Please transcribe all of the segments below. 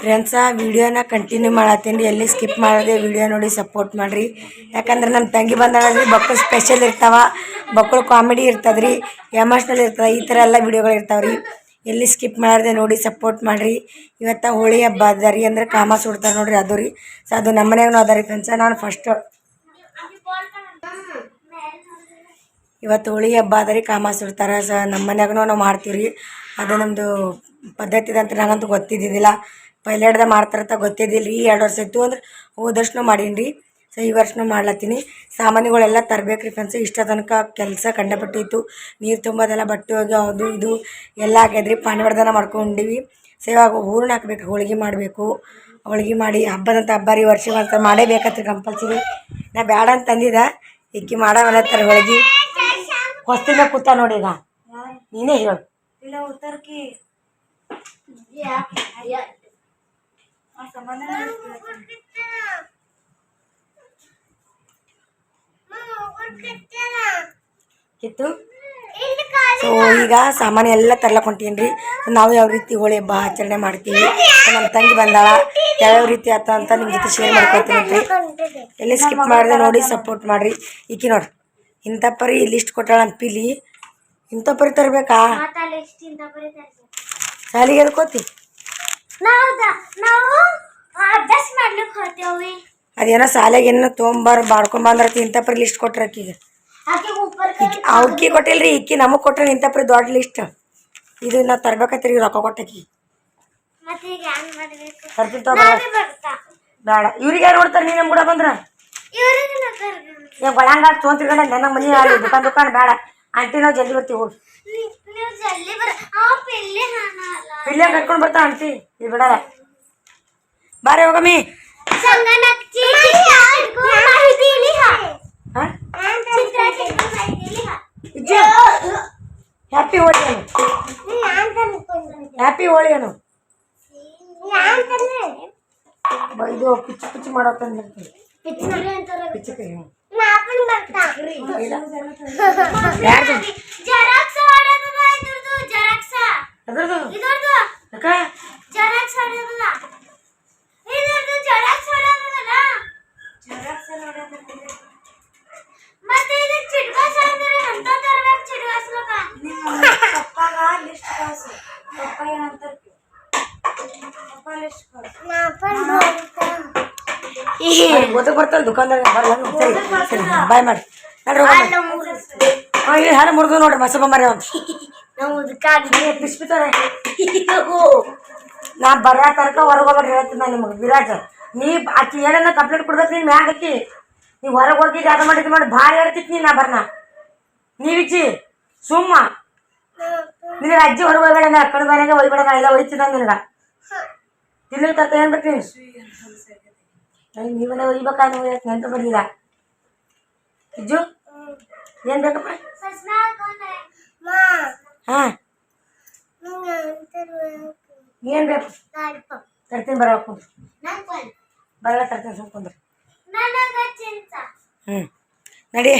Friends ವಿಡಿಯೋನ continue ಮಾಡತ್ತೀನಿ. ರೀ ಎಲ್ಲಿ ಸ್ಕಿಪ್ ಮಾಡದೆ ವಿಡಿಯೋ ನೋಡಿ ಸಪೋರ್ಟ್ ಮಾಡಿರಿ. ಯಾಕಂದ್ರೆ ನಮ್ಮ ತಂಗಿ ಬಂದಾಗ್ರಿ ಬಕ್ಕಳು ಸ್ಪೆಷಲ್ ಇರ್ತಾವ. ಬಕ್ಕಳು ಕಾಮಿಡಿ ಇರ್ತದ್ರಿ ಎಮೋಷ್ನಲ್ ಇರ್ತದೆ, ಈ ಥರ ಎಲ್ಲ ವಿಡಿಯೋಗಳು ಇರ್ತಾವೆ ರೀ ಎಲ್ಲಿ ಸ್ಕಿಪ್ ಮಾಡದೆ ನೋಡಿ ಸಪೋರ್ಟ್ ಮಾಡಿರಿ. ಇವತ್ತು ಹೋಳಿ ಹಬ್ಬ ಅದ ರೀ ಅಂದ್ರೆ ಕಾಮ ಸುಡ್ತಾರೆ ನೋಡಿರಿ, ಅದು ರೀ. ಸೊ ಅದು ನಮ್ಮ ಮನ್ಯಾಗೂ ಅದ ರೀ ಫ್ರೆಂಡ್ಸ ನಾನು ಫಸ್ಟ್ ಇವತ್ತು ಹೋಳಿ ಹಬ್ಬ ಅದ ರೀ, ಕಾಮ ಸುಡ್ತಾರೆ. ಸೊ ನಮ್ಮ ಮನ್ಯಾಗೂ ನಾವು ಮಾಡ್ತೀವಿ ರೀ ಅದು ನಮ್ಮದು ಪದ್ಧತಿ ಅಂತ ನನಗಂತೂ ಗೊತ್ತಿದ್ದಿದ್ದಿಲ್ಲ. ಪೈಲೇಡ್ದ ಮಾಡ್ತಾರಂತ ಗೊತ್ತಿದ್ದಿಲ್ಲ ರೀ ಎರಡು ವರ್ಷ ಇತ್ತು ಅಂದ್ರೆ ಹೋದಷ್ಟು ಮಾಡೀನಿ ರೀ ಸೊ ಈ ವರ್ಷನೂ ಮಾಡ್ಲತ್ತೀನಿ. ಸಾಮಾನುಗಳೆಲ್ಲ ತರಬೇಕು ರೀ ಫ್ರೆಂಡ್ಸ್ ಇಷ್ಟ ತನಕ ಕೆಲಸ ಕಂಡಪಟ್ಟಿತ್ತು. ನೀರು ತುಂಬೋದೆಲ್ಲ ಬಟ್ಟೆ ಹೋಗಿ ಅದು ಇದು ಎಲ್ಲ ಆಗ್ಯದ್ರಿ. ಪಾನಿವರ್ಧನ ಮಾಡ್ಕೊಂಡಿವಿ. ಸೊ ಇವಾಗ ಹೂರ್ಣ ಹಾಕ್ಬೇಕು, ಹೋಳಿಗೆ ಮಾಡಬೇಕು. ಹೋಳಿಗೆ ಮಾಡಿ ಹಬ್ಬದಂತ ಹಬ್ಬ ರೀ, ವರ್ಷ ಅಂತ ಮಾಡೇಬೇಕತ್ರಿ ಕಂಪಲ್ಸರಿ ನಾ ಬೇಡ ಅಂತ ತಂದಿದ್ದೆ ಇಕ್ಕಿ ಮಾಡವಲ್ಲತ್ತಾರೆ ಹೋಳಿಗೆ. ಹೊಸ್ತಿನ ಕೂತ ನೋಡಿ ಈಗ. ನೀನೇ ಹೇಳು. ಕಿತ್ತು ಸೊ ಈಗ ಸಾಮಾನು ಎಲ್ಲ ತರ್ಲಕ್ ಹೊಂಟೀನಿ ರೀ ನಾವು ಯಾವ ರೀತಿ ಹೋಳಿ ಹಬ್ಬ ಆಚರಣೆ ಮಾಡ್ತೀವಿ? ನಮ್ಮ ತಂಗಿ ಬಂದಾಳ. ಯಾವ್ಯಾವ ರೀತಿ ಆತ ಅಂತ ನಿಮ್ಮ ಜೊತೆ ಶೇರ್ ಮಾಡ್ಕೊತೀನಿ ರೀ ಎಲ್ಲಿ ಸ್ಕಿಪ್ ಮಾಡಿದೆ ನೋಡಿ ಸಪೋರ್ಟ್ ಮಾಡಿರಿ. ಈಕಿ ನೋಡ್ರಿ ಇಂಥ ಪರಿ ಲಿಸ್ಟ್ ಕೊಟ್ಟಾಳ ನಮ್ಮ ಪಿಲಿ ಇಂಥ ಪರಿ ತರಬೇಕಾ. ಸಾಲಿಗೆ ಎದ್ಕೋತಿ ನಾವು ಮಾಡ್ಲಿಕ್ಕೆ ಹೋಗ್ತೇವೆ ಅದೇನೋ ಸಾಲಿಗೆ ಏನೋ ತೊಗೊಂಬಾರ ಮಾಡ್ಕೊಂಬಂದ್ರ ಇಂಥ ಪರಿ ಲಿಸ್ಟ್ ಕೊಟ್ರ ಆಕಿಗೆ ಆಕೆ ಉಪ್ಪರ್ ಅವ್ಕಿ ಕೊಟ್ಟಿಲ್ರಿ ಇಕ್ಕಿ ನಮಗೆ ಕೊಟ್ರ ಇಂಥ ಪರಿ ದೊಡ್ಡ ಲಿಸ್ಟ್ ಇದು ನಾವು ತರ್ಬೇಕತ್ರಿ ರೊಕ್ಕ ಕೊಟ್ಟಕಿ ತರ್ತೀನಿ ಬೇಡ. ಇವ್ರಿಗೆ ಯಾರು ನೋಡ್ತಾರೆ ನೀನು ನಮ್ಮ ಕೂಡ ಬಂದ್ರ? ಈಗ ಬಳಂಗ ತೊಗೊಂತಿರ್ಗಡೆ ನನ್ನ ಮನೆ ದುಕಾನ್ ದುಕಾನ್ ಬೇಡ. ಆಂಟಿ ನಾವು ಜಲ್ದಿ ಬರ್ತೀವಿ ಹೋಗಿ. ಪಿಲ್ಲಿ ಹಣ ಅಲ್ಲ ಇಲ್ಲೇ ಕರ್ಕೊಂಡು ಬರ್ತಾ ಆಂಟಿ ಇಲ್ಲಿ ಬಿಡಲ್ಲ ಬಾರೆ ಹೋಗಮ್ಮಿ ಸಂಗನಕ್ಕೆ ಮಾಹಿತಿ ಇಲ್ಲಿ ಹಾ ಹಾಂ ಚಿತ್ರ ಚಿತ್ರ ಮಾಹಿತಿ ಇಲ್ಲಿ ಹಾ ಇಜ್ಜ ಹ್ಯಾಪಿ ಹೋಳಿ ಏನು ನಾನು ತಂದ್ಕೊಂಡ್ರೆ ಹ್ಯಾಪಿ ಹೋಳಿ ಏನು ನಾನು ತಂದ್ರೆ ಬ- ಇದು ಪಿಚ್ಚು ಪಿಚ್ಚು ಮಾಡೋಕಂದ್ರೆ ಪಿಚ್ಚರಿ ಅಂತಾರೆ ಪಿಚ್ಚಕ್ಕೆ ನಾಪನ್ ಬರ್ತಾ ಯಾರ್ದು ಜೆರಾಕ್ಸ್ ಹೊಡೆದದ ಇದ್ರದ್ದು ಅಕ್ಕ ಜೆರಾಕ್ಸ್ ಜೆರಾಕ್ಸ್ ಜೆರಾಕ್ಸ್ ಹೊಡೆದದ ಮತ್ತೆ ಇದು ಚಿಟ್ಕಾಸ್ ಅಂದ್ರೆ ಅಂತ ತರಬೇಕು ಚಿಟ್ಕಾಸ್ ಲೋಕ ಪಪ್ಪಾಗ ಲಿಸ್ಟ್ ಕಾಸು ಪಪ್ಪ ಏನಂತಾರೆ ಪಪ್ಪ ಲಿಸ್ಟ್ ಕಾಸು ಓದಕ್ ಬರ್ತಾರ ದುಕಾನ್ದಾಗ ಬರಲ್ಲ ಸರಿ ಸರಿ ಬಾಯ್ ಮಾಡಿ ನೋಡ್ರಿ ಹೋಗಮ್ಮ ಹಾಂ ಇಲ್ಲಿ ಹಾಲು ಮುರಿದು ನೋಡ್ರಿ ಮಸಬ ಮರಿ ಅಂತ ಬಿಸ್ಬಿತಾರೆ ನಾ ಬರ ತನಕ ಹೊರಗೆ ಹೋಗ್ರಿ ಹೇಳ್ತೀನಿ ನಾನು ನಿಮಗೆ. ವಿರಾಜ್, ನೀ ಆಕಿ ಏನನ್ನ ಕಂಪ್ಲೇಂಟ್ ಕೊಡ್ಬೇಕು ನೀನು ಮ್ಯಾಗ ಹಾಕಿ. ನೀವು ಹೊರಗೆ ಹೋಗಿ ಅದು ಮಾಡಿ ಮಾಡಿ ಭಾಳ ಹೇಳ್ತಿತ್ತು ನೀ ನಾ ಬರ್ನ. ನೀವಿಚ್ಚಿ ಸುಮ್ಮ. ನಿನ್ನ ಅಜ್ಜಿ ಹೊರಗೆ ಹೋಗ್ಬೇಡ ನಾ ಕಡೆ ಮನೆಗೆ ಒಯ್ಬೇಡ ನಾ ಎಲ್ಲ ಒಯ್ತಿದ್ದ ನಿನಗೆ. ತಿನ್ನಕ್ಕೆ ತರ್ತ ಏನು ಬೇಕು ನೀನು? ನೀವೆಲ್ಲ ಒಯ್ಬೇಕಾ ನೀವು? ನೆಂಟು ಬಂದಿಲ್ಲ? ಅಜ್ಜು ಏನು ಬೇಕಪ್ಪ? ಹಾಂ. ಏನು ಬೇಕು? ತರ್ತೀನಿ ಬರಬೇಕು ಬರಲ್ಲ ತರ್ತೀನಿ ಸುಮ್ ಕುಂದ್ರಿ. ಹ್ಞೂ ನಡಿ.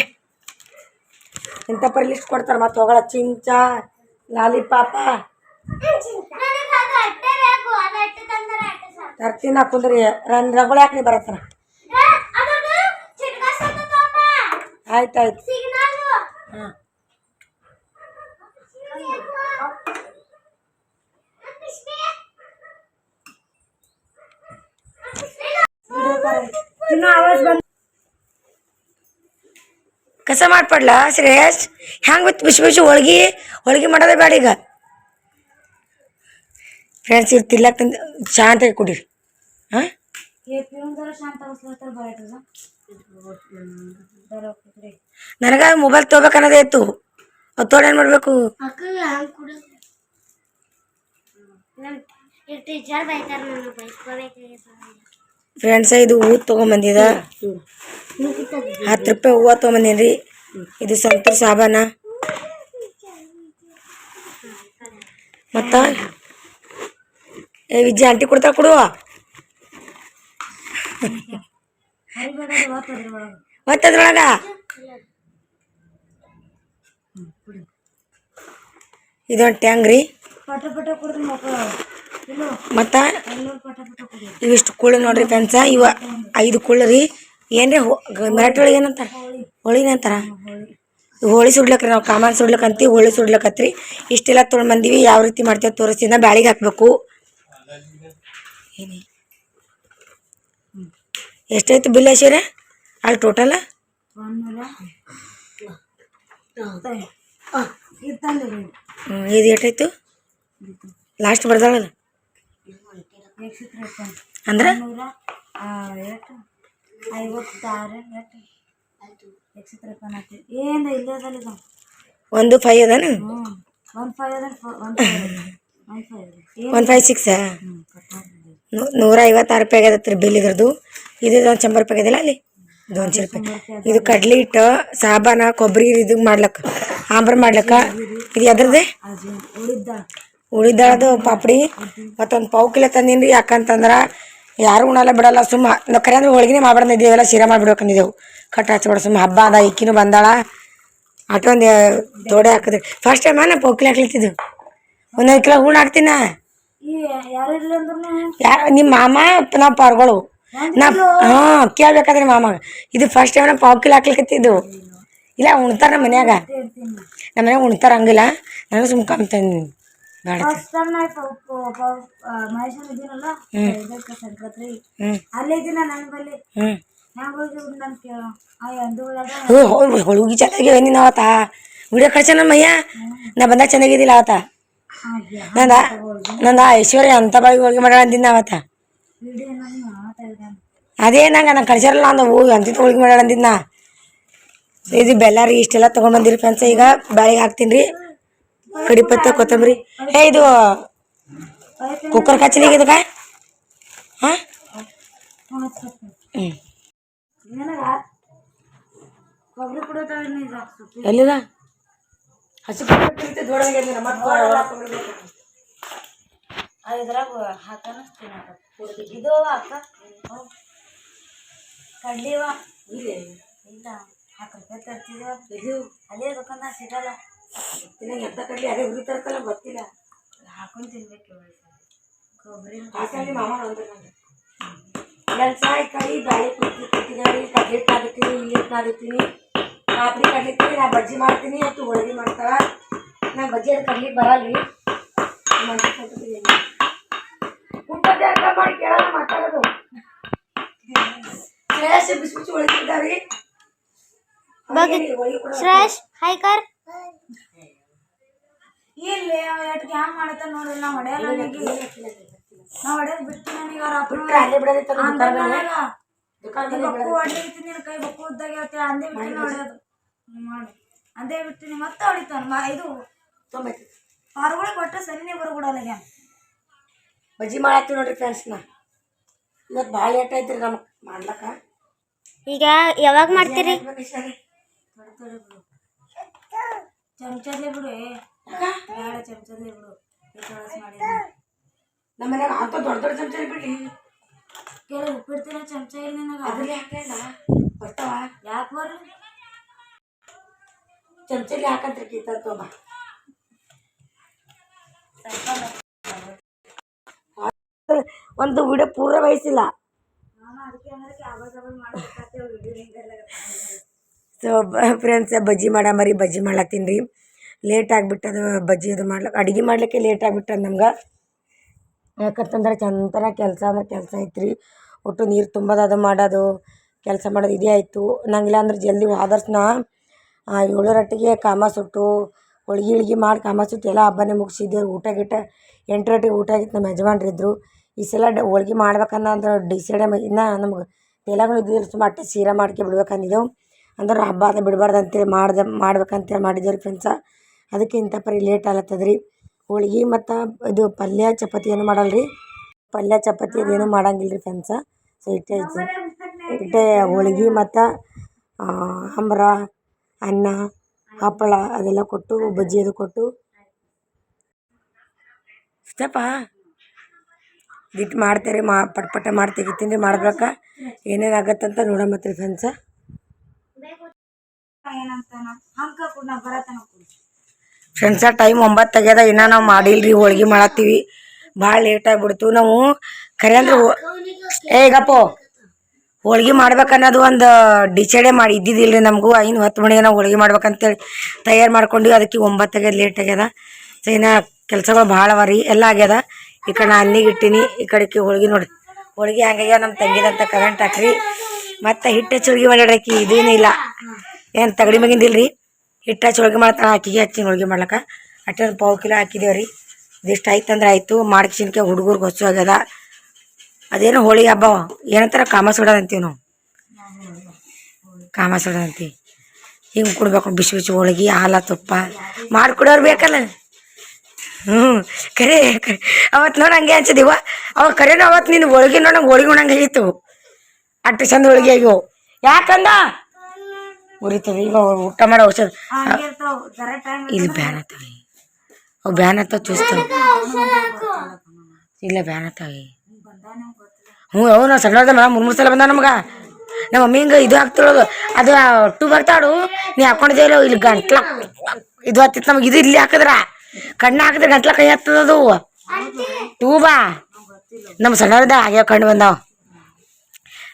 ಇಂಥ ಪರಿ ಲಿಸ್ಟ್ ಕೊಡ್ತಾರೆ ಮತ್ತೆ ಹೋಗಳ ಚಿಂಚ ಲಾಲಿಪಾಪ. ತರ್ತೀನಿ ನಾ ಕುಂದ್ರಿ. ರನ್ ರಂಗೋಳಿ ಯಾಕೆ ನೀ ಏ, ಆಯ್ತಾಯ್ತು ಹಾಂ. ಇನ್ನು ಆವಾಜ್ ಕಸ ಮಾಡ್ಪಡ್ಲ, ಶ್ರೇಯಸ್? ಹೆಂಗೆ ಬಿತ್ತು ಬಿಸಿ ಬಿಸಿ ಹೋಳ್ಗಿ ಹೋಳ್ಗಿ ಮಾಡೋದೇ ಬೇಡ ಈಗ. ಫ್ರೆಂಡ್ಸ್ ಇದು ತಿನ್ಲಕ್ಕ ತಂದು ಶಾಂತ ಕುಡೀರಿ ಹಾಂ? ನನಗೆ ಮೊಬೈಲ್ ತೊಗೋಬೇಕನ್ನೋದೇ ಇತ್ತು. ಅದು ತೊಗೊಂಡು ಏನು ಮಾಡಬೇಕು? ಫ್ರೆಂಡ್ಸ ಇದು ಹೂ ತೊಗೊಂಬಂದಿದ. ಹತ್ತು ರೂಪಾಯಿ ಹೂವು ತೊಗೊಂಬಂದೀನಿ ರೀ ಇದು ಸಂತೂರ್ ಸಾಬಾನ. ಮತ್ತ? ಏ, ವಿಜ್ಜಿ ಆಂಟಿ ಕೊಡ್ತಾ ಕೊಡುವ ಒತ್ತದ್ರೊಳಗ ಇದೊಂದು ಟ್ಯಾಂಗ್ ರೀ ಮತ್ತು ಇವಿಷ್ಟು ಕುಳ್ಳು ನೋಡ್ರಿ ಫ್ರೆಂಡ್ಸ, ಇವ ಐದು ಕುಳ್ಳು ರೀ. ಏನ್ರಿ ಒಳಗೆ ಏನಂತಾರ? ಹೋಳಿನ ಅಂತಾರ ಹೋಳಿ ಸುಡ್ಲಕ್ರಿ ನಾವು ಕಾಮನ್ ಸುಡ್ಲಕ್ ಅಂತೀವಿ, ಹೋಳಿ ಸುಡ್ಲಕತ್ರಿ ಇಷ್ಟೆಲ್ಲ ತೊಗೊಂಡು ಬಂದೀವಿ, ಯಾವ ರೀತಿ ಮಾಡ್ತೇವೆ ತೋರಿಸ್ತೀನಿ ಬ್ಯಾಳಿಗೆ ಹಾಕ್ಬೇಕು. ಏನೇ? ಎಷ್ಟಾಯ್ತು ಬಿಲ್ ಅಶೀರ ಅಲ್ಲಿ ಟೋಟಲ್ ಇದು ಎಷ್ಟಾಯ್ತು ಲಾಸ್ಟ್ ಬರ್ದಾಳಲ್ಲ? ಅಂದ್ರೆ? ಒಂದು ಫೈವ್ ಅದಾನ? ಒನ್ ಫೈವ್ ಸಿಕ್ಸ್ ನೂರ ಐವತ್ತಾರು ರೂಪಾಯಿ ಆಗ್ಯದ ರೀ ಬಿಲ್ ಇದ್ರದ್ದು. ಇದು ಒಂದು ಶಂಬರ್ ರೂಪಾಯಿ ಆಗ್ಯದಿಲ್ಲ ಅಲ್ಲಿ? ದೊನ್ಶೆ ರೂಪಾಯಿ. ಇದು ಕಡ್ಲಿ ಹಿಟ್ಟು ಸಾಬಾನ ಕೊಬ್ಬರಿ ಇದು ಮಾಡ್ಲಕ್ಕ. ಆಂಬ್ರ ಮಾಡ್ಲಕ್ಕ? ಇದು ಎದ್ರದ್ದೆ ಅದು ಉಳಿದ. ಉಳಿದಾಳದು ಪಾಪಡಿ. ಮತ್ತೊಂದು ಪಾವು ಕಿಲೋ ತಂದೀನಿ ರೀ ಯಾಕಂತಂದ್ರೆ ಯಾರು ಉಣಲ್ಲ ಬಿಡಲ್ಲ. ಸುಮ್ಮ ನಾವು ಕರೆ ಅಂದ್ರೆ ಹೋಳಿಗೆನೇ ಮಾಡ್ಬಿಡೋದು ಶಿರ ಮಾಡ್ಬಿಡ್ಬೇಕಂದಿದ್ದೆವು ಕಟ್ ಹಚ್ಬಿಡ ಸುಮ್ಮ ಹಬ್ಬ ಅದ ಇಕ್ಕಿನೂ ಬಂದಾಳ. ಅಟೊಂದು ತೋಡೆ ಹಾಕಿದ್ರಿ. ಫಸ್ಟ್ ಟೈಮ್ ನಾ ಪಾವು ಕಿಲೋ ಹಾಕ್ಲಿತ್ತಿದ್ದು ಒಂದೊಂದು ಕಿಲೋ ಹೂಣ ಹಾಕ್ತೀನ? ಯಾರು ನಿಮ್ಮ ಮಾಮ ನಾವು ಪಾರ್ಗಳು. ನಾ ಹಾಂ ಕೇಳ್ಬೇಕಾದ್ರೆ ಮಾಮ. ಇದು ಫಸ್ಟ್ ಟೈಮ್ ನಾ ಪಾವು ಕಿಲೋ ಇಲ್ಲ ಉಣ್ತಾರ ನಮ್ಮ ಮನ್ಯಾಗ. ನಮ್ಮ ಮನ್ಯಾಗ ಉಣ್ತಾರ ಹಂಗಿಲ್ಲ ನಾನು ಸುಮ್ಮ ಕಮ್ಮಿ ಸಂಕ್ರಾಂತಿ ಅಲ್ಲೇ ನನ್ನ ಬಲ್ಲಿ? ಹುಡುಗಿ ಚೆನ್ನಾಗಿ ನೀನು ಅವತ್ತ ವಿಡಿಯೋ ಕಳ್ಸ ನಮ್ಮ ಮಯ್ಯ. ನಾ ಬಂದಾಗ ಚೆನ್ನಾಗಿದ್ದಿಲ್ಲ ಅವತ್ತ ನಂದ ನಂದ ಐಶ್ವರ್ಯ ಅಂತ ಬಾಯಿ ಹೋಗಿ ಮಾಡೋಣ ಅಂದಿದ್ದ ಅವತ್ತ ಅದೇ ನಂಗೆ ನಾನು ಕಳ್ಸಿರಲ್ಲ ಹೋಗಿ ಅಂತ ಹೋಳಿಗೆ ಮಾಡೋಣ ಅಂದಿದ್ದ ಇದು ಬೆಲ್ಲ ರೀ ಇಷ್ಟೆಲ್ಲ ತೊಗೊಂಬಂದಿರಿ ಫ್ರೆಂಡ್ಸ್ ಈಗ ಬ್ಯಾಳಿಗೆ ಹಾಕ್ತೀನಿ ರೀ. ಕಡಿಪತ್ತ ಕೊತ್ತಂಬರಿ. ಏ, ಇದು ಕುಕ್ಕರ್ ಕಚ್ಚಲಿಗೆ ಇದಕ್ಕೆ ಹಾಂ? ಹ್ಞೂ ಇದು ಎಲ್ಲಿದ? ಹಸಿ ಇದ್ರಾಗ ಹಾಕನ ಇದು ಅಕ್ಕ ಕಡ್ಲಿವ ಇಲ್ಲ. ಹಾಕ ರೂಪಾಯಿ ತರ್ತಿದ್ವ ಅಲ್ಲೇ ದುಕಾನ್ದಾಗ ಸಿಗಲ್ಲ. ಎಂತ ಕಡ್ಲಿ ಅದೇ ಉರಿ ತರ್ತಲ್ಲ ಗೊತ್ತಿಲ್ಲ ಹಾಕೊಂಡು ತಿನ್ಬೇಕು ಕೊಬ್ಬರಿ ಮೆಣಸಾಯಿಕಾಯಿ ಬ್ಯಾಳಿ ಕುಟ್ಟಿ ಕುಟ್ಟಿದಾರಿ ಕಡ್ಲೆಟ್ ಮಾಡಿರ್ತೀನಿ ಇಲ್ಲಿ ಮಾಡಿರ್ತೀನಿ ಪಾಪಡಿ ಕಡ್ಲಿಕ್ಕೆ ನಾ ಬಜ್ಜಿ ಮಾಡ್ತೀನಿ ಅಥವಾ ಹೋಳಿಗೆ ಮಾಡ್ತಾಳ ನಾ ಬಜ್ಜಿ ಅದು ಕಡ್ಲಿಕ್ಕೆ ಬರಲ್ರಿ ಕುಟ್ಟದ್ದೆ ಅರ್ಥ ಮಾಡಿ ಕೇಳಲ್ಲ ಮಾತಾಡೋದು ಶ್ರೇಯಸ್ ಬಿಸಿ ಬಿಸಿ ಹೊಳಿತಿದ್ದಾರಿ ಶ್ರೇಷ್ ಹಾಯ್ ಕರ್ ಇಲ್ಲಿ ಎಟ್ಗೆ ಹ್ಯಾಂಗ ಮಾಡತ್ತ ನೋಡ್ರಿ ನಾ ಹೊಡೆಯಲ್ಲ ನನಗೆ ನಾ ಹೊಡೆದ್ ಬಿಟ್ಟು ನನಗೆ ಅವ್ರ ಅಪ್ಪ. ಅಲ್ಲೇ ಬಿಡೋದೈತಲ್ಲ ಅಂದ ದುಕಾನ್ ಮೇಲೆ. ನನಗ ದುಕಾನ್ ಬಕ್ಕು ಹೊಡಿತೀನಿ ನಿನ್ನ ಕೈ ಬಕ್ಕು ಉದ್ದಾಗ ಹೇಳ್ತೀನಿ ಅಂದೇ ಬಿಟ್ಟಿನ ಹೊಡೆಯೋದು. ಮಾಡಿ. ಅಂದೇ ಬಿಡ್ತೀನಿ ಮತ್ತೆ ಹೊಡಿತಾನ? ಮಾ ಇದು ತೊಂಬತ್ತು. ಕೊಟ್ಟರೆ ಕೊಟ್ರೆ ಬರ್ಬಿಡಲ್ಲ ಬರೋಬಿಡಲ್ಲ ಬಜ್ಜಿ ಮಾಡತ್ತೀವಿ ನೋಡ್ರಿ ಫ್ರೆಂಡ್ಸ್ ನಾ. ಇವತ್ತು ಭಾಳ ಲೇಟ್ ಐತ್ರಿ ನಮಗೆ ಮಾಡ್ಲಕ್ಕ. ಈಗ ಯಾವಾಗ ಮಾಡ್ತೀರಿ? ಸರಿ ಚಮಚದ್ಲೆ ಬಿಡು. ಬೇಡ. ಚಮಚದ್ಲೆ ಬಿಡು ಮಾಡಿ. ನಮ್ಮ ಮನ್ಯಾಗ ಅಂತ ದೊಡ್ಡ ದೊಡ್ಡ ಚಮಚ ಬಿಡ್ಲಿ. ಕೇಳಿ ಉಪ್ಪಿಡ್ತೀನ ಚಮಚ ಇಲ್ಲ ನಿನಗ? ಅದ್ರಲ್ಲಿ ಹಾಕಲ್ಲ ಬರ್ತಾವ? ಯಾಕೆ ಬರ್ರಿ ಚಮಚಲ್ಲಿ ಹಾಕಂತ್ರಿ ಕೀತ ತೊಂಬ ಒಂದು ವಿಡಿಯೋ ಪೂರ ವಹಿಸಿಲ್ಲ. ನಾನು ಅದಕ್ಕೆ ಅಂದ್ರೆ ಕ್ಯಾಬಲ್ ಕ್ಯಾಬಲ್ ಮಾಡ್ಬೇಕಾಗ್ತೇವೆ ವಿಡಿಯೋ ಸೊ ಫ್ರೆಂಡ್ಸ್ ಬಜ್ಜಿ ಮಾಡಮರಿ ಬಜ್ಜಿ ಮಾಡ್ಲತ್ತೀನಿ ರೀ. ಲೇಟ್ ಆಗಿಬಿಟ್ಟದ, ಬಜ್ಜಿ ಅದು ಮಾಡ್ಲಕ್ಕ ಅಡುಗೆ ಮಾಡ್ಲಿಕ್ಕೆ ಲೇಟ್ ಆಗಿಬಿಟ್ಟದ ನಮ್ಗೆ. ಯಾಕಂತಂದ್ರೆ ಚಂತನ ಕೆಲಸ ಅಂದ್ರೆ ಕೆಲಸ ಐತ್ರಿ ಒಟ್ಟು ನೀರು ತುಂಬೋದು, ಅದು ಮಾಡೋದು, ಕೆಲಸ ಮಾಡೋದು ಇದೇ ಆಯಿತು. ನಂಗಿಲ್ಲ ಅಂದ್ರೆ ಜಲ್ದಿ ಆದರ್ಶನ ಏಳರಟ್ಟಿಗೆ ಕಾಮ ಸುಟ್ಟು, ಹೋಳ್ಗೆ ಇಳ್ಗೆ ಮಾಡಿ ಕಾಮ ಸುಟ್ಟು ಎಲ್ಲ ಹಬ್ಬನೇ ಮುಗಿಸಿದ್ದೇವ್ರು. ಊಟ ಗೀಟ ಎಂಟರಟ್ಟಿಗೆ ಊಟ ಆಗಿತ್ತು ನಮ್ಮ ಯಜಮಾನ್ರು ಇದ್ದರು ಈ ಸಲ ಡ, ಹೋಳ್ಗೆ ಮಾಡ್ಬೇಕನ್ನ ಅಂದ್ರೆ ಡಿಸೈಡೇ ಇನ್ನೂ ನಮ್ಗೆ ತೆಲಂಗಾಣ ಇದ್ದಿದ್ರು ಸುಮ್ಮ ಸೀರಾ ಮಾಡ್ಕೆ ಬಿಡ್ಬೇಕಂದಿದ್ದೆವು. ಅಂದ್ರೆ ಹಬ್ಬ ಅದ ಬಿಡಬಾರ್ದು ಅಂತೇಳಿ ಮಾಡ್ದೆ ಮಾಡ್ಬೇಕಂತೇಳಿ ಮಾಡಿದ್ದೇವೆ ರೀ ಫ್ರೆಂಡ್ಸ ಅದಕ್ಕೆ ಇಂಥ ಪರಿ ಲೇಟ್ ಆಗ್ಲತ್ತದ ರೀ ಹೋಳ್ಗೆ ಮತ್ತು ಇದು ಪಲ್ಯ ಚಪಾತಿ ಏನು ಮಾಡಲ್ಲ ರೀ ಪಲ್ಯ ಚಪಾತಿ ಅದೇನು ಮಾಡಂಗಿಲ್ಲ ರೀ ಫ್ರೆಂಡ್ಸ ಸೊ ಇಟ್ಟೆ ಇಟ್ಟೆ ಹೋಳ್ಗೆ ಮತ್ತು ಅಂಬ್ರ, ಅನ್ನ, ಹಪ್ಪಳ ಅದೆಲ್ಲ ಕೊಟ್ಟು, ಬಜ್ಜಿ ಅದು ಕೊಟ್ಟು. ಸ್ಟೆಪ ಮಾಡ್ತೇವೆ ರೀ ಮಾ, ಪಟ್ ಪಟ ಮಾಡಿ ತೆಗಿತೀನಿ ರೀ ಮಾಡ್ಬೇಕಾ. ಏನೇನು ಆಗತ್ತಂತ ನೋಡಮತ್ರಿ ಫ್ರೆಂಡ್ಸ ಫ್ರೆಂಡ್ಸ ಟೈಮ್ ಒಂಬತ್ತು ಆಗ್ಯದ ಇನ್ನೂ ನಾವು ಮಾಡಿಲ್ರಿ, ಹೋಳ್ಗೆ ಮಾಡತ್ತೀವಿ. ಭಾಳ ಲೇಟ್ ಆಗಿಬಿಡ್ತು. ನಾವು ಖರೆ ಅಂದ್ರೆ ಏ, ಗಪ್ಪೋ, ಹೋಳ್ಗೆ ಮಾಡ್ಬೇಕನ್ನೋದು ಒಂದು ಡಿಸೈಡೇ ಮಾಡಿ ಇದ್ದಿದ್ದಿಲ್ಲರಿ ನಮಗೂ. ಐನು ಹತ್ತು ಮಣಿಗೆ ನಾವು ಹೋಳ್ಗೆ ಮಾಡ್ಬೇಕಂತೇಳಿ ತಯಾರು ಮಾಡ್ಕೊಂಡು ಅದಕ್ಕೆ ಒಂಬತ್ತು ಆಗ್ಯದ ಲೇಟ್ ಆಗ್ಯದ ಸೊ ಕೆಲಸಗಳು ಭಾಳ ಅವ ಎಲ್ಲ ಆಗ್ಯದ. ಈ ಕಡೆ ನಾ ಅನ್ನಿಗೆ ಇಟ್ಟೀನಿ, ಈ ಕಡೆಗೆ ಹೋಳ್ಗೆ ನೋಡಿ, ಹೋಳ್ಗೆ ಹಂಗಾಗ್ಯಾವ ನಮ್ಮ ತಂಗಿದಂತ ಕರೆಂಟ್ ಹಾಕ್ರಿ. ಮತ್ತು ಹಿಟ್ಟು ಚುಳ್ಗಿ ಮಾಡಿಡಕ್ಕೆ ಇದೇನಿಲ್ಲ ಏನು ತಗಡಿ ಮಗಿಂದ ಇಲ್ರಿ? ಹಿಟ್ಟು ಹಚ್ಚಿ ಹೋಳಿಗೆ ಮಾಡ್ತಾಳೆ ಅಕ್ಕಿಗೆ ಹಚ್ಚಿ ಹೋಳಿಗೆ ಮಾಡ್ಲಕ್ಕ. ಅಟ್ಟೆ ಒಂದು ಪಾವು ಕಿಲೋ ಹಾಕಿದೇವ್ರಿ. ಇದಿಷ್ಟು ಆಯ್ತು ಅಂದ್ರೆ ಆಯಿತು. ಮಾಡ್ಕಿಸಿನ್ಕೆ ಹುಡುಗರ್ಗೆ ಹೊಸ ಆಗ್ಯದ. ಅದೇನು ಹೋಳಿ ಹಬ್ಬ. ಏನಂತಾರ? ಕಾಮ ಅಂತೀವಿ ನಾವು. ಕಾಮ ಅಂತೀವಿ. ಹಿಂಗೆ ಕೊಡ್ಬೇಕು, ಬಿಸಿ ಬಿಸಿ ಹೋಳಿಗೆ, ಹಾಲ, ತುಪ್ಪ. ಮಾಡ್ಕೊಡೋರು ಬೇಕಲ್ಲ. ಹ್ಞೂ ಕರೆ ಅವತ್ತು ನೋಡಿ ಹಂಗೆ ಹಂಚದಿವ ಅವ ಕರೆನೋ ಅವತ್ತು ನೀನು ಹೋಳಿಗೆ ನೋಡಿ ನಂಗೆ ಹೋಳಿಗೆ ಉಣ್ಣಂಗೆ ಆಗಿತ್ತು ಅಟ್ಟು ಚಂದ ಹೋಳಿಗೆ ಆಗ್ಯವು. ಯಾಕಂದ? ಉರಿತದೆ. ಈಗ ಊಟ ಮಾಡೋ ಔಷಧ. ಇಲ್ಲಿ ಬ್ಯಾನ್ ಆತಾವೆ ಅವು ಬ್ಯಾನ್ ಆತಾವ ಚೂಸ್ತಾವ ಇಲ್ಲ ಬ್ಯಾನ್ ಆತಾವೆ ಹ್ಞೂ ಅವು ನಾವು ಸಣ್ಣದ ಮೂರು ಮೂರು ಸಲ ಬಂದ ನಮ್ಗೆ. ನಮ್ಮ ಮಮ್ಮಿ ಹಿಂಗೆ ಇದು ಹಾಕ್ತಿರೋದು. ಅದು ಟೂಬ್ ಬರ್ತಾಡು. ನೀ ಹಾಕೊಂಡಿದ್ದೇಲೋ ಇಲ್ಲಿ ಗಂಟ್ಲ. ಇದು ಹತ್ತಿತ್ತು ನಮಗೆ. ಇದು ಇಲ್ಲಿ ಹಾಕಿದ್ರ. ಕಣ್ಣು ಹಾಕಿದ್ರೆ ಗಂಟ್ಲ ಕೈ ಹತ್ತದದು ಟೂಬಾ ನಮ್ಮ ಸಣ್ಣದ ಆಗ್ಯಾವ ಕಣ್ಣು ಬಂದಾವ.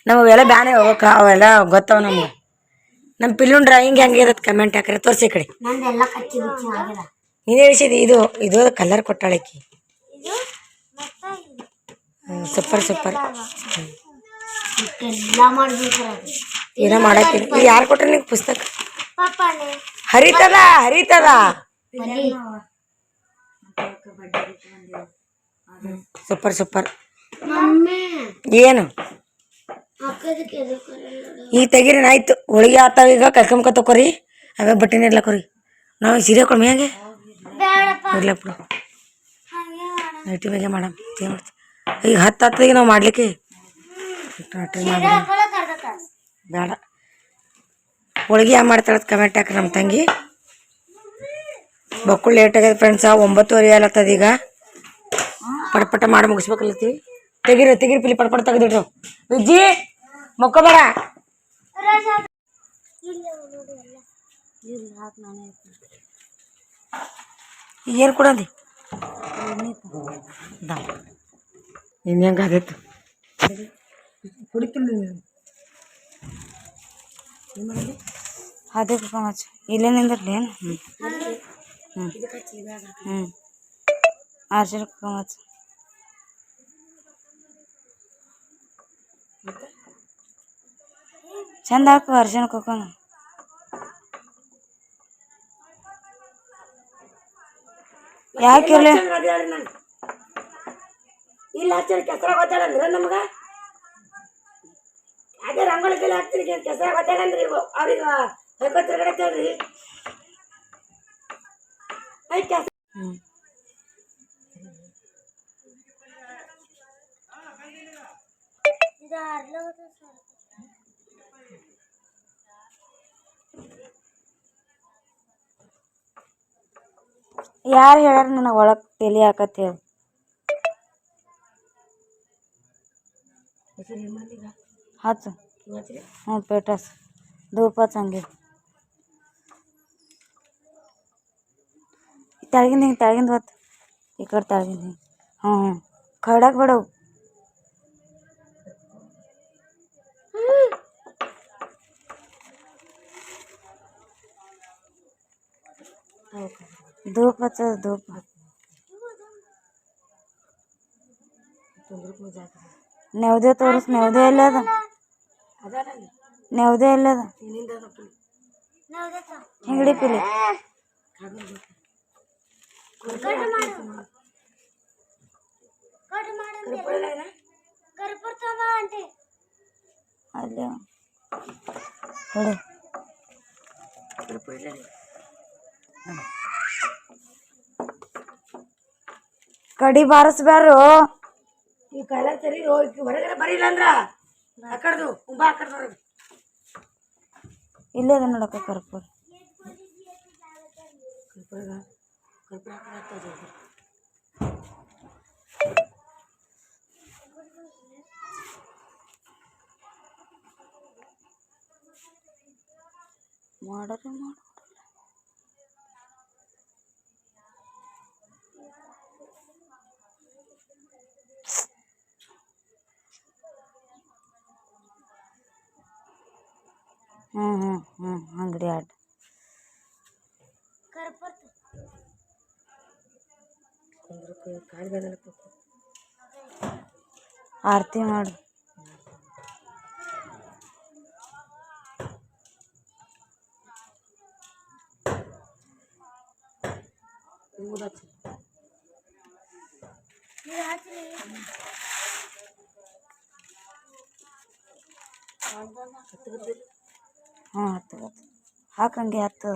ನಮಗೆಲ್ಲ ಬ್ಯಾನೆ ಹೋಗಕ್ಕ ಅವೆಲ್ಲ ಗೊತ್ತವ ನಮ್ಗೆ. ನಮ್ಮ ಪಿಲ್ಲುನ್ ಡ್ರಾಯಿಂಗ್ ಹೆಂಗೆ ಇರತ್ತೆ ಕಮೆಂಟ್ ಹಾಕ್ರಿ ತೋರ್ಸಿ ಕಡೆ. ನಂದೆಲ್ಲ ಕಚ್ಚಿ ನೀನು ಹೇಳಿಸಿದಿ ಇದು ಇದು ಕಲರ್ ಕೊಟ್ಟಾಳಕಿ ಸೂಪರ್ ಸೂಪರ್ ಎಲ್ಲ ಮಾಡ್ಬೇಕಾರ ಏನೋ ಮಾಡಕ್ಕೆ ಇದು ಯಾರು ಕೊಟ್ರೆ ನಿಂಗೆ ಪುಸ್ತಕ? ಪಾಪಾನೆ ಹರಿತದ ಹರಿತದ. Super super mummy. ಏನು? ಅಕ್ಕದಕ್ಕೆ ಎದಕ್ಕೆ ಈಗ ತೆಗೀರಿ ಆಯ್ತು. ಹೋಳಿಗೆ ಆತಾವ ಈಗ ಕರ್ಕೊಂಬ ತಕೋರಿ ಅವೇ ಬಟ್ಟೆನೇ ಇಲ್ಲ ಕೊರಿ ನಾವು ಸೀರೆ ಕೊಡ್ಮಿ ಹಂಗೆ? ಇರ್ಲಪ್ಪ ನೈಟಿ ಬೇಗ ಮಾಡಮ್. ಏನು ಮಾಡ್ತೀವಿ ಈಗ ಹತ್ತು ಹತ್ತಿಗೆ ನಾವು ಮಾಡ್ಲಿಕ್ಕೆ. ಬೇಡ. ಹೋಳಿಗೆ ಯಾವ ಮಾಡ್ತಾಳೆ ಕಮೆಂಟ್ ಹಾಕ್ರಿ ನಮ್ಮ ತಂಗಿ. ಬಕ್ಕುಳು ಲೇಟ್ ಆಗ್ಯದ ಫ್ರೆಂಡ್ಸ ಒಂಬತ್ತುವರೆ ಆಲತ್ತದ ಈಗ. ಪಟಪಟ ಮಾಡಿ ಮುಗಿಸ್ಬೇಕಲ್ಲತ್ತೀವಿ ತೆಗಿರಿ ತೆಗಿರಿ ಪಿಲಿ ಪಟಪಟ ತೆಗೆದಿಡ್ರು. ವಿಜ್ಜಿ ಮಕ್ಕೋಬೇಡ. ಏನು ಕೊಡಂದಿ ಇನ್ನು ಹೆಂಗೆ ಆದಿತ್ತು ಕುಡಿತೀನಿ ಅದೇ ಕುಕಮಚ್ಚ ಇಲ್ಲೇ ನಿಂದಿರ್ಲಿ ಏನು? ಹ್ಞೂ ಹ್ಞೂ ಹ್ಞೂ ಕುಕಮಚ್ಚ ಚಂದ ಹಾಕು ಅರ್ಜೆಂಟ್ ಕುಕಮ. ಯಾಕಿರ್ಲಿ ಇಲ್ಲ ಹಚ್ಚಿರ ಕೆಸರ ಗೊತ್ತಾಡಂದ್ರ ನಮ್ಗ? ಅದೇ ರಂಗೋಲಿ ಕೈಲಿ ಹಾಕ್ತೀನಿ ಕೆಸರ ಗೊತ್ತಾಡಂದ್ರಿ ಅವ್ರಿಗೆ ಹೊಯ್ಕೋ ತಿರ್ಗಡತ್ತೇವ್ರಿ ಐತ್ ಕೆಸ ಹ್ಞೂ ಯಾರು ಹೇಳ್ಯಾರ ನನಗೆ ಒಳಗೆ ತಲೆ ಹಾಕತ್ ಹೇಳಿ. ಹಚ್ಚು. ಹ್ಞೂ ಪೇಟಸ್ ಧೂಪ ಹಚ್ಚಂಗೆ ತೆಳಗಿಂದ ಹಿಂಗೆ ತೆಳಗಿಂದ ಹೊತ್ತು ಈ ಕಡೆ ತೆಳಗಿಂದ ಹಿಂಗೆ. ಹ್ಞೂ ಹ್ಞೂ. ಕಡಕ್ ಬಿಡವು ಧೂಪ ಹಚ್ಚೋದು ಧೂಪ ನೆವದೇ ತೋರಿಸ್ ನೆವದೇ ಎಲ್ಲದ ನೆವದೇ ಎಲ್ಲದ ಹಿಂಗಡಿ ಪಿಲಿ ಅಲ್ಲೇ ಹೊಡೆ ಕಡಿ ಬಾರಿಸ್ಬ್ಯಾರು ಈ ಕಲರ್ ಸರಿ ಹೊರಗಡೆ ಬರೀಲ್ಲ ಅಂದ್ರ ಹೊರಗೆ. ಇಲ್ಲೇ ಅದ ನೋಡಕ್ಕ ಕರ್ಪೂರ. ಮಾಡರೆ ಮಾಡು ಅಂಗಡಿ ಅಡ್ಡ ಆರತಿ ಮಾಡು ಹ್ಞೂ ಹತ್ತು ಹತ್ತು ಹಾಕಂಗೆ ಹತ್ತು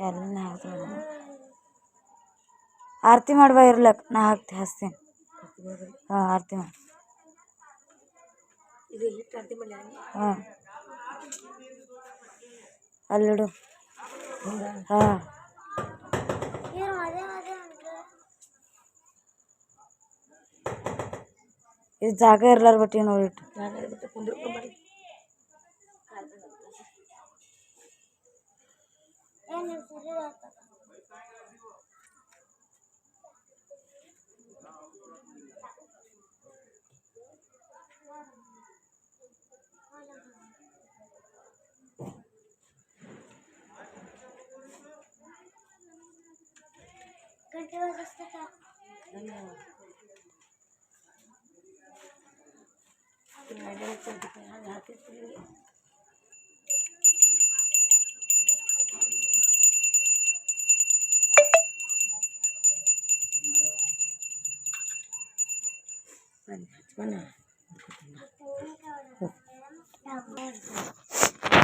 ಎಲ್ಲ ಹಾಕ್ತಾರೆ ಆರತಿ ಮಾಡುವ ಇರ್ಲಕ್ ನಾ ಹಾಕ್ತಿ ಹಚ್ತೀನಿ ಹಾಂ ಆರತಿ ಮಾಡಿ ಹಾಂ ಅಲ್ಲಿಡು ಹಾಂ ಇದು ಜಾಗ ಇರ್ಲಾರ ಬಟ್ಟಿ ನೋಡಿಟ್ಟು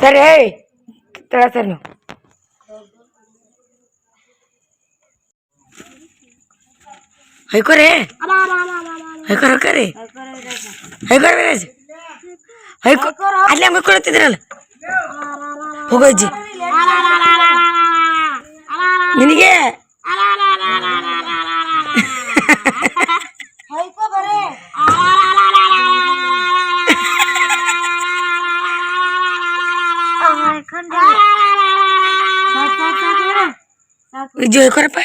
ಸರಿ ಏಯ್ ತಳ ಸರ್ ನೀವು ಹೈಕೋರಿ ಹೈಕೋರ್ ಹೈಕೋರಿ ಹೈಕೋರ್ ವೀರಾಜ್ ಹೈಕೋ ಅಲ್ಲೇ ಹಂಗೆ ಕೊಡ್ತಿದ್ರಲ್ಲ ಹೋಗೋ ಅಜ್ಜಿ ನಿನಗೆ ಇಜ್ಜು ಹೈಕೋರಪ್ಪ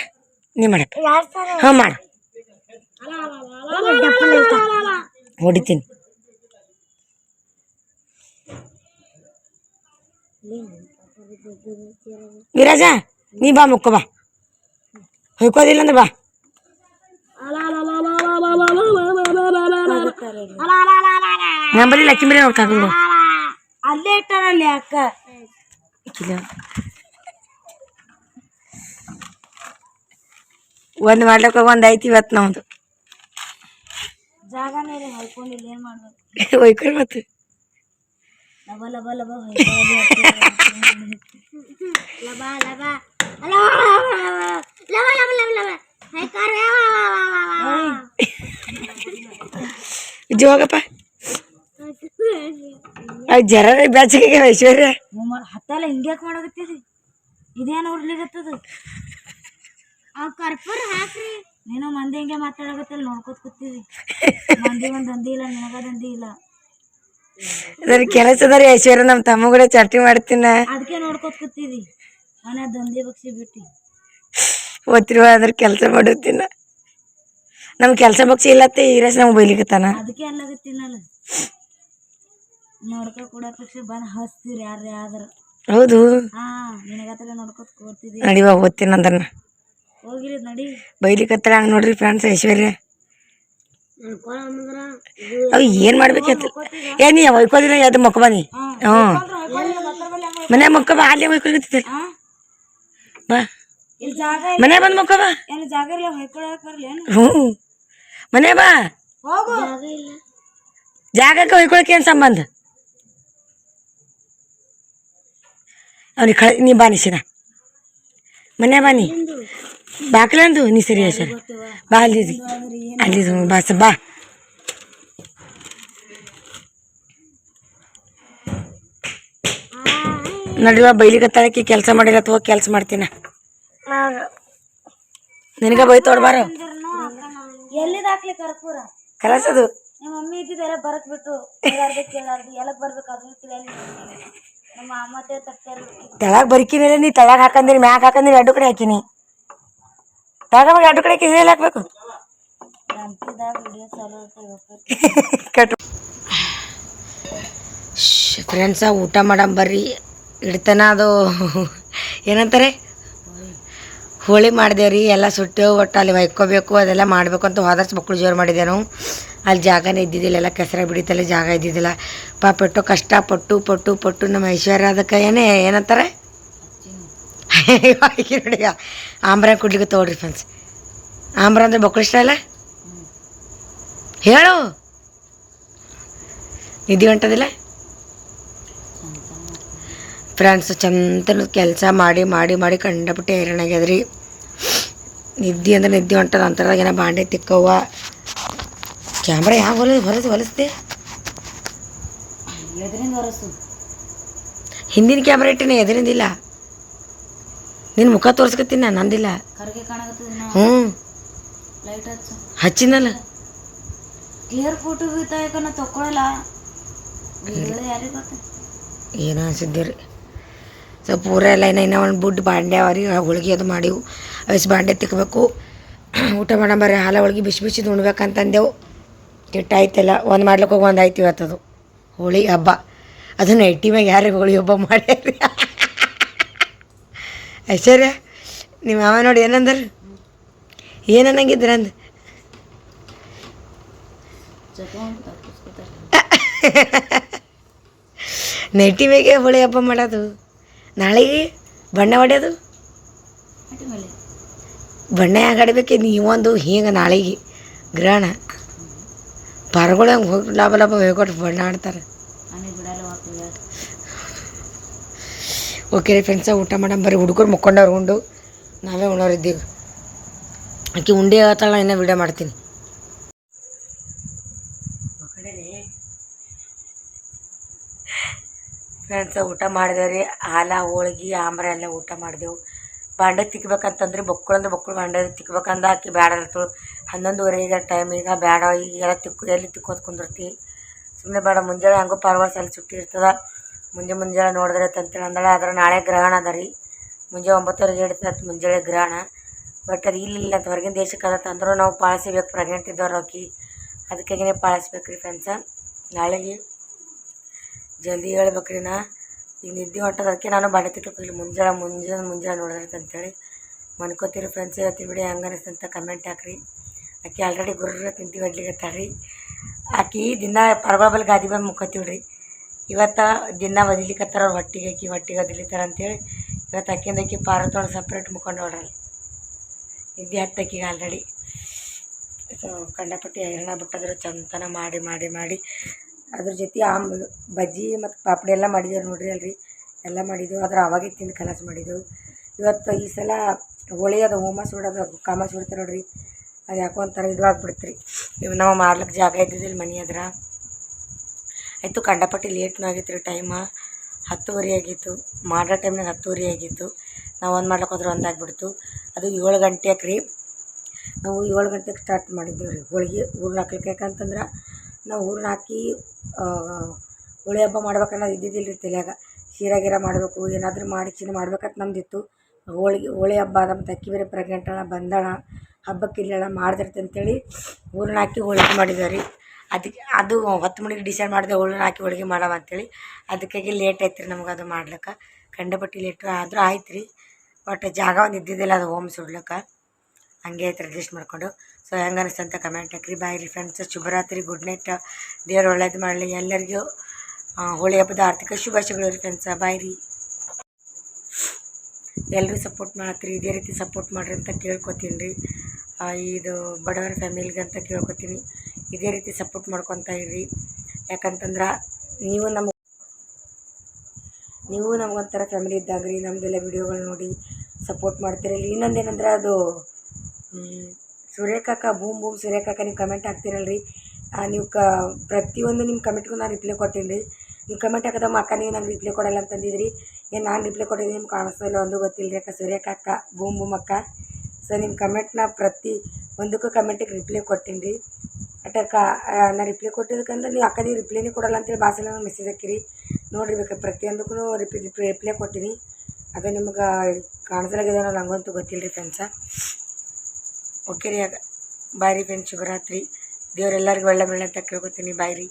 ನೀ ಮಾಡಪ್ಪ ಹಾಂ ಮಾಡ ಹೊಡಿತೀನಿ ವಿರಾಜ ನೀ ಬಾ ಮುಕ್ಕ ಬಾ. ಹೊಯ್ಕೋದಿಲ್ಲ ಅಂದ್ರೆ ಬಾ. ನಂಬಲ್ಲಿ ಲಕ್ಕಿಂಬರಿ ನೋಡ್ಕಾಕೊಂಡು ಅಲ್ಲೇ ಇಟ್ಟಾರಲ್ಲಿ ಅಕ್ಕ. ಒಂದು ಮಾಡ್ಲಿಕ್ಕೆ ಒಂದು ಐತಿ ಇವತ್ತು ನಮ್ದು. ಜಾಗನೇ ಮೇಲೆ ಹೊಯ್ಕೊಂಡಿಲ್ಲ ಏನ್ ಮಾಡ್ಬೇಕು? ಹೊಯ್ಕೊರಿ ಮತ್ತೆ ಲಬ ಲಬ ಲಬ ಲಬಾ ಲಬ ಲಬ ಲಬ ಅವ್ ಜರ ಬ್ಯಾಚಿಗೆ ಐಶ್ವರ್ಯ ಹತ್ತಲ್ಲ ಹಿಂಗ್ಯಾಕ್ ಮಾಡಕತ್ತೀರಿ ಇದೇನು ಉರ್ಲಿಗತ್ತದ ಆ ಕರ್ಪೂರ ಹಾಕ್ರಿ ನೀನು ಮಂದಿ ಹಿಂಗೆ ಮಾತಾಡಕತ್ತಿಲ್ಲ ನೋಡ್ಕೊತ ಕೂತೀವಿ ಮಂದಿ ಒಂದು ದಂದಿ ಇಲ್ಲ ನಿನಗ ದಂದಿ ಇಲ್ಲ ಅದ್ರ ಕೆಲಸದಾರಿ ಐಶ್ವರ್ಯ ನಮ್ಮ ತಮ್ಮ ಕೂಡ ಚರ್ಚೆ ಮಾಡ್ತೀನ. ಅದಕ್ಕೆ ನೋಡ್ಕೊತ ಕೂತೀವಿ ಮನೆ ದಂಧೆ ಬಗ್ಸಿ ಬಿಟ್ಟು. ಓದ್ತಿರುವ ಅದ್ರ ಕೆಲಸ ಮಾಡುತ್ತೀನ. ನಮ್ ಕೆಲಸ ಬಕ್ಷಿ ಇಲ್ಲತ್ತೆ ಈರಸ್ ನಮ್ಗೆ ಬೈಲಿಕತ್ತಾನ ಅದಕ್ಕೆ ಅಲ್ಲಾಗತ್ತೀನಲ್ಲ ಕೂಡ ಕೊಡಪಕ್ಷ ಬಂದು ಹಚ್ತೀರಿ ಯಾರು ಯಾವ್ದಾರ ಹೌದು. ಹಾ ನಿನಗತ್ತಲ್ಲ ನೋಡ್ಕೊತ ಕೊಡ್ತಿದ್ದಿ ನಡಿವಾ ಓದ್ತೀನಿ ಹೋಗಿರಿ ನಡಿ. ಬೈಲಿಕತ್ತಳ ಹಂಗೆ ನೋಡ್ರಿ ಫ್ರೆಂಡ್ಸ್ ಐಶ್ವರ್ಯ. ಅವ್ ಏನ್ ಮಾಡ್ಬೇಕಿತ್ತು ಏ ನೀ ಹೊಯ್ಕೋದಿಲ್ಲ ಅದು ಮಕ್ಕ ಬನ್ನಿ. ಹ್ಞೂ ಮನೆ ಮಕ್ಕ ಬಾ ಅಲ್ಲೇ ಒಯ್ಕೊಳ್ತಿದ್ದೆ ಬಾ. ಇಲ್ಲಿ ಜಾಗ ಮನೆ ಬಂದ್ ಮಕ್ಕ ಬಾ. ಹ್ಞೂ. ಮನೆ ಬಾ. ಹೋಗು. ಜಾಗಕ್ಕೆ ಒಯ್ಕೊಳಕ್ಕೆ ಏನು ಸಂಬಂಧ? ಅವ್ನಿಗೆ ಕಳ ನೀ ಬಾ ನಿಶಿನ. ಮನೆ ಬಾನಿ ನೀ ಬಾಕ್ಲಂದು ನೀ ಸರಿ ಸರ್. ಬಾ ಅಲ್ಲಿ ಅಲ್ಲಿ ಬಾ ಸ ಬಾ. ಬೈಲಿಗೆ ತಳಕಿ ಕೆಲಸ ಮಾಡಿಲ್ಲ ಅಥವಾ ಕೆಲಸ ಮಾಡ್ತೀನ. ನಿನಗ ಬೈ ತೋಡ್ಬಾರ ಕಲಸದು. ನಿಮ್ಮ ಮಮ್ಮಿ ಇದ್ದಿದ್ದೆಲ್ಲ ಬರಕ್ ಬಿಟ್ಟು ಕೇಳಾರ್ದು ಕೇಳಾರ್ದು ಎಲ್ಲಕ್ ಬರ್ಬೇಕು ಅದನ್ನ ತಿಳಿಯಲ್ಲ ನಮ್ಮ ಅಮ್ಮತ್ತೆ ತರ್ತಾರೆ ತೆಳಗ್ ಬರ್ಕಿನಿಲ್ಲ ನೀ ತೆಳಗ್ ಹಾಕಂದಿರಿ ಮ್ಯಾಗ ಹಾಕಂದಿರಿ ಎರಡು ಕಡೆ ಹಾಕಿನಿ. ತಗೊಂಬ ಎರಡು ಕಡೆ ಕಿವಿ ಹಾಕ್ಬೇಕು. ಫ್ರೆಂಡ್ಸ ಊಟ ಮಾಡಮ್ ಬರ್ರಿ. ಇಡ್ತಾನ ಅದು. ಏನಂತಾರೆ? ಹೋಳಿ ಮಾಡಿದೇವ್ರಿ ಎಲ್ಲ ಸುಟ್ಟು ಒಟ್ಟು ಅಲ್ಲಿ ಒಯ್ಕೋಬೇಕು, ಅದೆಲ್ಲ ಮಾಡಬೇಕು ಅಂತ ಹೋದರ್ಸ್ ಮಕ್ಕಳು ಜೋರು ಮಾಡಿದೆ ನಾವು ಅಲ್ಲಿ ಜಾಗನೇ ಇದ್ದಿದ್ದಿಲ್ಲ, ಎಲ್ಲ ಕೆಸರ ಬಿಡಿತಲ್ಲ, ಜಾಗ ಇದ್ದಿದ್ದಿಲ್ಲ. ಪಾಪ ಎಷ್ಟೋ ಕಷ್ಟಪಟ್ಟು, ಪಟ್ಟು ಪಟ್ಟು ನಮ್ಮ ಐಶ್ವರ್ಯ ಅದಕ್ಕೆ ಏನೇ ಏನಂತಾರೆ? ಆಕಿ ನೋಡಿ ಆಮ್ರ ಕುಡ್ಲಿಕ್ಕೆ ತಗೊಳ್ರಿ ಫ್ರೆಂಡ್ಸ್ ಆಮ್ರ ಅಂದ್ರೆ ಬಕ್ಳು ಇಷ್ಟ ಅಲ್ಲ? ಹೇಳು. ನಿದ್ದೆ ಹೊಂಟದಿಲ್ಲ? ಫ್ರೆಂಡ್ಸ್ ಚಂದ ಕೆಲಸ ಮಾಡಿ ಮಾಡಿ ಮಾಡಿ ಕಂಡಬಿಟ್ಟು ಹೈರಾಣ ರೀ ನಿದ್ದೆ ಅಂದ್ರೆ ನಿದ್ದೆ ಹೊಂಟದ ಅಂತರದಾಗ ಏನೋ ಬಾಂಡೆ ತಿಕ್ಕವ್ವ ಕ್ಯಾಮ್ರಾ ಯಾವ ಹೊಲ ಹೊಲಸ್ ಹೊಲಸ್ದೆ? ಹಿಂದಿನ ಕ್ಯಾಮ್ರಾ ಇಟ್ಟಿನಿ ಎದರಿಂದಿಲ್ಲ ನಿನ್ನ ಮುಖ ತೋರ್ಸ್ಕತ್ತೀನಿ ನಾನು ನಂದಿಲ್ಲ. ಕರ್ಗೆ ಕಾಣಕತ್ತದ ಹ್ಞೂ. ಲೈಟ್ ಹಚ್ಚು. ಹಚ್ಚಿನಲ್ಲ ಕ್ಲಿಯರ್ ಫೋಟೋ ಬೀತಾಯಕ ನಾ ತಕ್ಕೊಳಲ್ಲ. ಯಾರಿಗೆ ಗೊತ್ತ? ಏನೋ ಅನ್ಸಿದ್ದೀರಿ ಸೊ ಪೂರ ಎಲ್ಲ ಇನ್ನ ಇನ್ನೂ ಒಂದು ಬುಡ್ ಬಾಂಡೆ ಅವರಿ ಹೋಳಿಗೆ ಅದು ಮಾಡಿವು. ಅವಿಸ್ ಬಾಂಡೆ ತಿಕ್ಕಬೇಕು ಊಟ ಮಾಡೋ ಬರ್ರಿ ಹಾಲ ಹೋಳಿಗೆ ಬಿಸಿ ಬಿಸಿ ಉಣ್ಬೇಕಂತಂದೆವು. ಕೆಟ್ಟ ಆಯ್ತಲ್ಲ ಒಂದು ಮಾಡ್ಲಿಕ್ಕೆ ಹೋಗಿ ಒಂದು ಆಯ್ತು ಇವತ್ತದು. ಹೋಳಿ ಹಬ್ಬ. ಅದು ನೈಟಿ ಮ್ಯಾಗ ಯಾರಿಗೆ ಹೋಳಿ ಹಬ್ಬ ಮಾಡ್ಯಾರಿ? ಐಶ್ವರ್ಯ, ನಿಮ್ಮ ಮಾವ ನೋಡಿ ಏನಂದ್ರೆ? ಏನನ್ನಂಗಿದ್ರ ಅಂದ? ನೆಟ್ಟಿ ಮೇಗೆ ಹೋಳಿ ಹಬ್ಬ ಮಾಡೋದು ನಾಳೆಗೆ ಬಣ್ಣ ಹೊಡೆಯೋದು ಬಣ್ಣ ಯಾಕೆ ಆಡಬೇಕು? ನೀವೊಂದು ಹಿಂಗೆ ನಾಳೆಗೆ ಗ್ರಹಣ. ಪರಗಳು ಹಂಗೆ ಹೋಗಿ ಲಾಭ ಲಾಭ ಹೇಳ್ಕೊಟ್ಟು ಬಣ್ಣ ಆಡ್ತಾರೆ ಆನೆ ಬಿಡಲ್ಲ ಹಾಕಿಲ್ಲ ಓಕೆ ರೀ ಫ್ರೆಂಡ್ಸ ಊಟ ಮಾಡಮ್, ಬರೀ ಹುಡುಗರು ಮುಕ್ಕೊಂಡವ್ರು ಉಂಡು. ನಾವೇ ಉಣ್ಣೋರಿದ್ದೀವಿ ಆಕೆ ಉಂಡೆ ಆತಾಳ, ಇನ್ನೂ ವಿಡಿಯೋ ಮಾಡ್ತೀನಿ. ಫ್ರೆಂಡ್ಸ ಊಟ ಮಾಡಿದೆವು ರೀ ಹಾಲ, ಹೋಳ್ಗೆ, ಆಮ್ರ ಎಲ್ಲ ಊಟ ಮಾಡಿದೆವು. ಬಾಂಡೆ ತಿಕ್ಬೇಕಂತಂದ್ರೆ ಬೊಕ್ಕಳು ಅಂದ್ರೆ ಬೊಕ್ಕಳು ಬಾಂಡೆ ತಿಕ್ಬೇಕಂದ ಆಕಿ ಬೇಡ ಹನ್ನೊಂದುವರೆ ಈಗ ಟೈಮ್ ಈಗ ಬೇಡ ಈಗ ಎಲ್ಲ ತಿಕ್ಕು, ಎಲ್ಲಿ ತಿಕ್ಕೋದು ಕುಂದಿರ್ತಿ? ಸುಮ್ಮನೆ ಬೇಡ, ಮುಂಜಾನೆ ಹಂಗೂ ಪರವಾಸ ಅಲ್ಲಿ ಸುಟ್ಟಿ ಇರ್ತದ. ಮುಂಜೆ ಮುಂಜಾನೆ ನೋಡಿದ್ರೆ ಅಂತೇಳಿ ಅಂದಳ ಆದ್ರೆ ನಾಳೆ ಗ್ರಹಣ ಅದ ರೀ. ಮುಂಜಾನೆ ಒಂಬತ್ತುವರೆಗೆ ಇಡ್ತದೆ ಮುಂಜಾನೆ ಗ್ರಹಣ. ಬಟ್ ಅದು ಇಲ್ಲಿಲ್ಲ ಅಂತ ಹೊರಗಿನ ದೇಶಕ್ಕೆ ಅದ ಅಂದರೂ ನಾವು ಪಾಲಿಸಬೇಕು ಪ್ರೆಗ್ನೆಂಟ್ ಇದ್ದವ್ರು ಆಕಿ. ಅದಕ್ಕಾಗಿನೇ ಪಾಲಿಸ್ಬೇಕು ರೀ ಫ್ರೆಂಡ್ಸ ನಾಳೆಗೆ ಜಲ್ದಿ ಹೇಳ್ಬೇಕ್ರಿ ನಾ. ಈಗ ನಿದ್ದೆ ಹೊಂಟದಕ್ಕೆ ನಾನು ಬಾಡಿ ತಿಕ್ಕೋಕಿಲ್ಲ ಮುಂಜಾನೆ ಮುಂಜಾನೆ ಮುಂಜಾನೆ ನೋಡಿದ್ರೆ ಅಂತೇಳಿ. ಮನ್ಕೋತೀರಿ ಫ್ರೆಂಡ್ಸ್ ಇವತ್ತಿನ ಬಿಡಿ, ಹಂಗೆ ಅನಿಸ್ತಂತ ಕಮೆಂಟ್ ಹಾಕ್ರಿ. ಆಕೆ ಆಲ್ರೆಡಿ ಗುರ್ರ ತಿಂತಿ ಹೊಡ್ಲಿಕತ್ತಾಳ್ರಿ ಆಕಿ ದಿನ ಪರ್ಬಲ್ ಗಾದಿ ಬಂದು ಮುಕ್ಕೋತೀವಿ ರೀ ಇವತ್ತು ದಿನ ಒದಿಲಿಕತ್ತಾರ ಅವ್ರ ಹೊಟ್ಟಿಗೆ ಆಕಿ ಹೊಟ್ಟಿಗೆ ಒದಿಲಿತ್ತಾರ ಅಂತೇಳಿ ಇವತ್ತು ಅಕ್ಕಿ ಆಕಿ ಪಾರತೊಳಗೆ ಸಪ್ರೇಟ್ ಮುಕ್ಕೊಂಡು ನೋಡ್ರಿ ನಿದ್ದೆ ಹತ್ತಕ್ಕಿಗೆ ಆಲ್ರೆಡಿ ಸೊ ಕಂಡಪಟ್ಟಿ ಹೈರಾಣ ಬಿಟ್ಟದ್ರು ಚಂತನ ಮಾಡಿ ಮಾಡಿ ಮಾಡಿ. ಅದ್ರ ಜೊತೆ ಆಮ್, ಬಜ್ಜಿ ಮತ್ತು ಪಾಪಡಿ ಎಲ್ಲ ಮಾಡಿದ್ದೇವೆ ನೋಡ್ರಿ ಅಲ್ರಿ. ಎಲ್ಲ ಮಾಡಿದ್ದೆವು ಆದ್ರೆ ಅವಾಗೆ ತಿಂದು ಕಲಾಸ ಮಾಡಿದ್ದೆವು ಇವತ್ತು ಈ ಸಲ ಹೋಳಿ ಅದು ಹೋಮ ಸುಡೋದು ಕಾಮ ಸುಡ್ತಾರೆ ನೋಡ್ರಿ. ಅದು ಯಾಕೋ ಒಂಥರ ಇದು ಆಗ್ಬಿಡ್ತ್ರಿ ಇವು ನಾವು ಮಾಡ್ಲಿಕ್ಕೆ ಜಾಗ ಇದ್ದಿದ್ದಿಲ್ಲ ಮನೆ ಹತ್ರ ಆಯಿತು, ಕಂಡಪಟ್ಟಿ ಲೇಟ್ನೂ ಆಗಿತ್ತು ರೀ ಟೈಮ ಹತ್ತುವರೆ ಆಗಿತ್ತು. ಮಾಡೋ ಟೈಮ್ನಾಗ ಹತ್ತುವರೆ ಆಗಿತ್ತು. ನಾವು ಒಂದು ಮಾಡ್ಲಿಕ್ಕೆ ಹೋದ್ರೆ ಒಂದು ಆಗಿಬಿಡ್ತು. ಅದು ಏಳು ಗಂಟೆಗೆ ರೀ. ನಾವು ಏಳು ಗಂಟೆಗೆ ಸ್ಟಾರ್ಟ್ ಮಾಡಿದ್ದೇವೆ ರೀ. ಹೋಳಿಗೆ ಹೂರ್ಣ ಹಾಕ್ಲಿಕ್ಕೆ. ಯಾಕಂತಂದ್ರೆ ನಾವು ಹೂರ್ಣ ಹಾಕಿ ಹೋಳಿ ಹಬ್ಬ ಮಾಡ್ಬೇಕನ್ನೋದು ಇದ್ದಿದ್ದಿಲ್ಲ ರೀ ತಲೆಯಾಗ. ಶೀರಾ ಗೀರ ಮಾಡಬೇಕು, ಏನಾದರೂ ಮಾಡಿ ಚಿನ್ನ ಮಾಡ್ಬೇಕಂತ ನಮ್ದಿತ್ತು. ಹೋಳಿಗೆ, ಹೋಳಿ ಹಬ್ಬ ನಮ್ಮ ತಕ್ಕಿ ಬೇರೆ ಪ್ರೆಗ್ನೆಂಟ್ ಬಂದಳ ಹಬ್ಬಕ್ಕೆ ಇಲ್ಲಣ್ಣ ಮಾಡ್ದಿರ್ತೆ ಅಂತೇಳಿ ಹೂರ್ಣ ಹಾಕಿ ಹೋಳಿಗೆ ಮಾಡಿದ್ದೇವೆ ರೀ. ಅದಕ್ಕೆ ಅದು ಹೊತ್ತು ಮಣಿಗೆ ಡಿಸೈಡ್ ಮಾಡಿದೆ ಹೋಳನ್ನ ಹಾಕಿ ಹೋಳಿಗೆ ಮಾಡವ ಅಂತೇಳಿ. ಅದಕ್ಕಾಗಿ ಲೇಟ್ ಆಯ್ತು ರೀ ನಮ್ಗೆ ಅದು ಮಾಡ್ಲಿಕ್ಕೆ. ಕಂಡಪಟ್ಟಿ ಲೇಟ್ ಆದರೂ ಆಯ್ತು ರೀ ಬಟ್ ಜಾಗ ಒಂದು ಇದ್ದಿದ್ದಿಲ್ಲ, ಅದು ಹೋಮ್ ಸುಡ್ಲಿಕ್ಕೆ. ಹಂಗೆ ಆಯ್ತು ಅಡ್ಜಸ್ಟ್ ಮಾಡಿಕೊಂಡು. ಸೊ ಹೆಂಗೆ ಅನಿಸ್ತು ಅಂತ ಕಮೆಂಟ್ ಹಾಕಿರಿ. ಬಾಯ್ ರೀ ಫ್ರೆಂಡ್ಸ್ ಶುಭರಾತ್ರಿ. ಗುಡ್ ನೈಟ್ ದೇವ್ರು ಒಳ್ಳೇದು ಮಾಡಲಿ. ಎಲ್ಲರಿಗೂ ಹೋಳಿ ಹಬ್ಬದ ಆರ್ಥಿಕ ಶುಭಾಶಯಗಳು ರೀ ಫ್ರೆಂಡ್ಸ ಬಾಯ್ ರೀ. ಎಲ್ಲರೂ ಸಪೋರ್ಟ್ ಮಾಡತ್ತೀರಿ ಇದೇ ರೀತಿ ಸಪೋರ್ಟ್ ಮಾಡಿರಿ ಅಂತ ಕೇಳ್ಕೊತೀನಿ ರೀ. ಇದು ಬಡವರ ಫ್ಯಾಮಿಲಿಗೆ ಅಂತ ಕೇಳ್ಕೊತೀನಿ. ಇದೇ ರೀತಿ ಸಪೋರ್ಟ್ ಮಾಡ್ಕೊತಾ ಇರ್ರಿ. ಯಾಕಂತಂದ್ರೆ ನೀವು ನಮ್ಮ ನೀವು ನಮಗೊಂಥರ ಫ್ಯಾಮಿಲಿ ಇದ್ದಾಗ ರೀ ನಮ್ಮದೆಲ್ಲ ವಿಡಿಯೋಗಳು ನೋಡಿ ಸಪೋರ್ಟ್ ಮಾಡ್ತೀರಲ್ಲ ಇನ್ನೊಂದೇನಂದ್ರೆ ಅದು ಸೂರ್ಯಕಾಕ ಬೂಮ್ ಬೂಮ್ ಸೂರ್ಯಕಾಕ ನೀವು ಕಮೆಂಟ್ ಹಾಕ್ತಿರಲ್ರಿ. ನೀವು ಕ, ಪ್ರತಿಯೊಂದು ನಿಮ್ಮ ಕಮೆಂಟ್ಗೂ ನಾನು ರಿಪ್ಲೈ ಕೊಟ್ಟೀನಿ ರೀ ನೀವು ಕಮೆಂಟ್ ಹಾಕಿದಮ್ಮ ಅಕ್ಕ ನೀವು ನಂಗೆ ರಿಪ್ಲೈ ಕೊಡಲ್ಲ ಅಂತಂದಿದ್ರಿ. ಏನು ನಾನು ರಿಪ್ಲೈ ಕೊಟ್ಟಿದ್ದೀನಿ ನಿಮ್ಗೆ ಕಾಣಿಸ್ತಾ ಇಲ್ಲ ಒಂದು ಗೊತ್ತಿಲ್ಲ ರೀ ಅಕ್ಕ ಸೂರ್ಯಕಾಕ ಬೂಮ್ ಬೂಮ್ ಅಕ್ಕ. ಸೊ ನಿಮ್ಮ ಕಮೆಂಟ್ನ ಪ್ರತಿ ಒಂದಕ್ಕೂ ಕಮೆಂಟಿಗೆ ರಿಪ್ಲೈ ಕೊಟ್ಟೀನಿ ರೀ ಅಟಕ್ಕ ನಾ ರಿಪ್ಲೈ ಕೊಟ್ಟಿದ್ದಕ್ಕಂದ್ರೆ ನೀವು ಅಕ್ಕ ನೀವು ರಿಪ್ಲೈನೇ ಕೊಡಲ್ಲ ಅಂತೇಳಿ ಭಾಷೆಲ್ಲ ನಂಗೆ ಮೆಸೇಜ್ ಹಾಕಿರಿ ನೋಡಿರಿ ಬೇಕಾದ್ರೆ ಪ್ರತಿಯೊಂದಕ್ಕೂ ರಿಪ್ಲೈ ರಿಪ್ಲೈ ರಿಪ್ಲೈ ಕೊಟ್ಟಿನಿ ಅದು ನಿಮ್ಗೆ ಕಾಣಿಸಲಾಗಿದೆ ನಂಗಂತೂ ಗೊತ್ತಿಲ್ಲ ರೀ ಫ್ರೆಂಡ್ಸ ಓಕೆ ರೀ ಆಗ ಬಾಯ್ ರೀ ಫ್ರೆಂಡ್ ಶುಭರಾತ್ರಿ ದೇವ್ರೆಲ್ಲರಿಗೂ ಒಳ್ಳೆ ಬೆಳೆ ಅಂತ ಕೇಳ್ಕೊತೀನಿ ಬಾಯ್ ರೀ